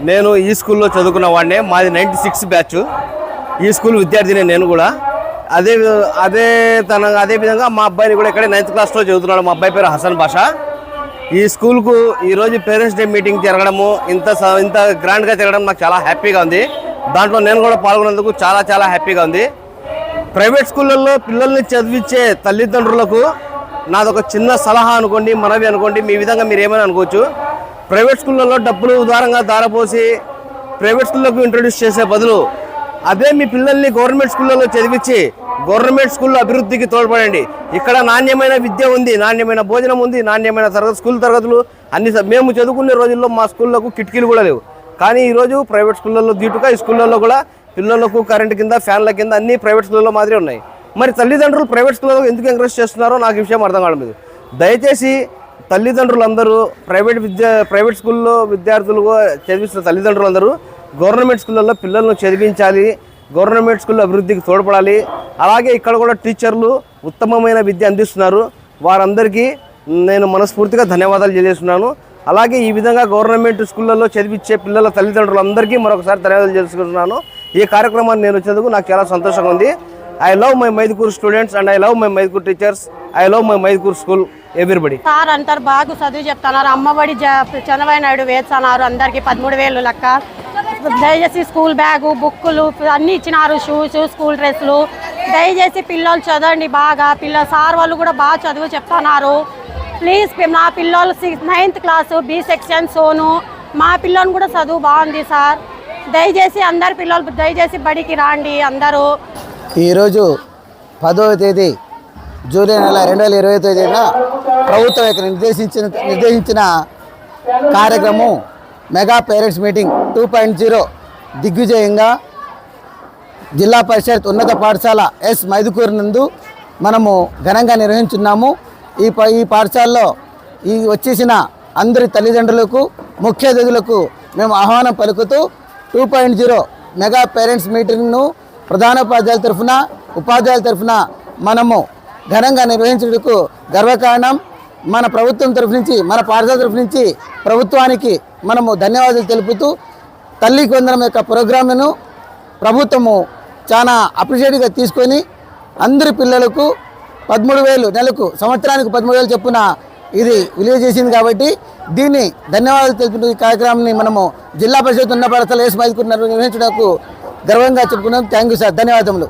నేను ఈ స్కూల్లో చదువుకున్న వాడినే మాది నైంటీ సిక్స్ బ్యాచ్ ఈ స్కూల్ విద్యార్థినే నేను కూడా. అదే వి- అదే తన అదే విధంగా మా అబ్బాయిని కూడా ఇక్కడే నైన్త్ క్లాస్లో చదువుతున్నాడు. మా అబ్బాయి పేరు హసన్ బాషా. ఈ స్కూల్కు ఈరోజు పేరెంట్స్ డే మీటింగ్ జరగడము ఇంత స- ఇంత గ్రాండ్గా జరగడం నాకు చాలా హ్యాపీగా ఉంది. దాంట్లో నేను కూడా పాల్గొన్నందుకు చాలా చాలా హ్యాపీగా ఉంది. ప్రైవేట్ స్కూళ్ళల్లో పిల్లల్ని చదివించే తల్లిదండ్రులకు నాదొక చిన్న సలహా అనుకోండి మనవి అనుకోండి మీ విధంగా మీరు ఏమైనా అనుకోవచ్చు. ప్రైవేట్ స్కూళ్ళల్లో డబ్బులు ఉదారంగా దారపోసి ప్రైవేట్ స్కూళ్ళకు ఇంట్రొడ్యూస్ చేసే బదులు అదే మీ పిల్లల్ని గవర్నమెంట్ స్కూళ్ళలో చదివించి గవర్నమెంట్ స్కూల్లో అభివృద్ధికి తోడ్పడండి. ఇక్కడ నాణ్యమైన విద్య ఉంది నాణ్యమైన భోజనం ఉంది నాణ్యమైన తరగతి స్కూల్ తరగతులు అన్ని మేము చదువుకునే రోజుల్లో మా స్కూళ్ళకు కిటికీలు కూడా లేవు. కానీ ఈరోజు ప్రైవేట్ స్కూళ్ళల్లో దీటుగా ఈ స్కూళ్ళల్లో కూడా పిల్లలకు కరెంట్ కింద ఫ్యాన్ల కింద అన్ని ప్రైవేట్ స్కూళ్ళలో మాదిరి ఉన్నాయి. మరి తల్లిదండ్రులు ప్రైవేట్ స్కూళ్ళలో ఎందుకు ఎంకరేజ్ చేస్తున్నారో నాకు విషయం అర్థం కావడం లేదు. దయచేసి తల్లిదండ్రులందరూ ప్రైవేట్ విద్యా ప్రైవేట్ స్కూల్లో విద్యార్థులు చదివిస్తున్న తల్లిదండ్రులందరూ గవర్నమెంట్ స్కూళ్ళల్లో పిల్లలను చదివించాలి గవర్నమెంట్ స్కూల్లో అభివృద్ధికి తోడ్పడాలి. అలాగే ఇక్కడ కూడా టీచర్లు ఉత్తమమైన విద్య అందిస్తున్నారు. వారందరికీ నేను మనస్ఫూర్తిగా ధన్యవాదాలు తెలియజేస్తున్నాను. అలాగే ఈ విధంగా గవర్నమెంట్ స్కూళ్ళల్లో చదివించే పిల్లల తల్లిదండ్రులందరికీ మరొకసారి ధన్యవాదాలు తెలుసుకుంటున్నాను. ఈ కార్యక్రమాన్ని నేను వచ్చేందుకు నాకు చాలా సంతోషంగా ఉంది. I love my Mydukur students and I love my Mydukur teachers I love my Mydukur school everybody. Sir అంటారు బాగా చదువు చెప్తున్నారు. అమ్మఒడి చంద్రబాబు నాయుడు వేస్తున్నారు అందరికి పదమూడు వేలు లెక్క. దయచేసి స్కూల్ బ్యాగు బుక్కులు అన్నీ ఇచ్చినారు షూస్ స్కూల్ డ్రెస్సులు. దయచేసి పిల్లలు చదవండి బాగా. పిల్ల సార్ వాళ్ళు కూడా బాగా చదువు చెప్తున్నారు. ప్లీజ్ నా పిల్లలు six ninth class B section Sonu. మా పిల్లలు కూడా చదువు బాగుంది సార్. దయచేసి అందరు పిల్లలు దయచేసి బడికి రాండి అందరూ. ఈరోజు పదవ తేదీ జూలై నెల రెండు వేల ఇరవై తేదీన ప్రభుత్వం యొక్క నిర్దేశించిన నిర్దేశించిన కార్యక్రమం mega parents meeting two point zero దిగ్విజయంగా జిల్లా పరిషత్ ఉన్నత పాఠశాల ఎస్ మైదుకూరు నందు మనము ఘనంగా నిర్వహించున్నాము. ఈ ప ఈ పాఠశాలలో ఈ వచ్చేసిన అందరి తల్లిదండ్రులకు ముఖ్య అతిథులకు మేము ఆహ్వానం పలుకుతూ two point zero mega parents మీటింగ్ను ప్రధానోపాధ్యాయుల తరఫున ఉపాధ్యాయుల తరఫున మనము ఘనంగా నిర్వహించుటకు గర్వకారణం. మన ప్రభుత్వం తరఫు నుంచి మన పాఠశాల తరఫు నుంచి ప్రభుత్వానికి మనము ధన్యవాదాలు తెలుపుతూ తల్లి కొందరం యొక్క ప్రోగ్రాంను ప్రభుత్వము చాలా అప్రిషియేట్గా తీసుకొని అందరి పిల్లలకు పదమూడు వేలు నెలకు సంవత్సరానికి పదమూడు వేలు చొప్పున ఇది విలువ చేసింది కాబట్టి దీన్ని ధన్యవాదాలు తెలిపిన ఈ కార్యక్రమాన్ని మనము జిల్లా పరిషత్ ఉన్న పాఠశాల వేసి మైదుకున్నారు నిర్వహించడానికి గర్వంగా చెప్పుకున్నాం. Thank you sir. ధన్యవాదములు.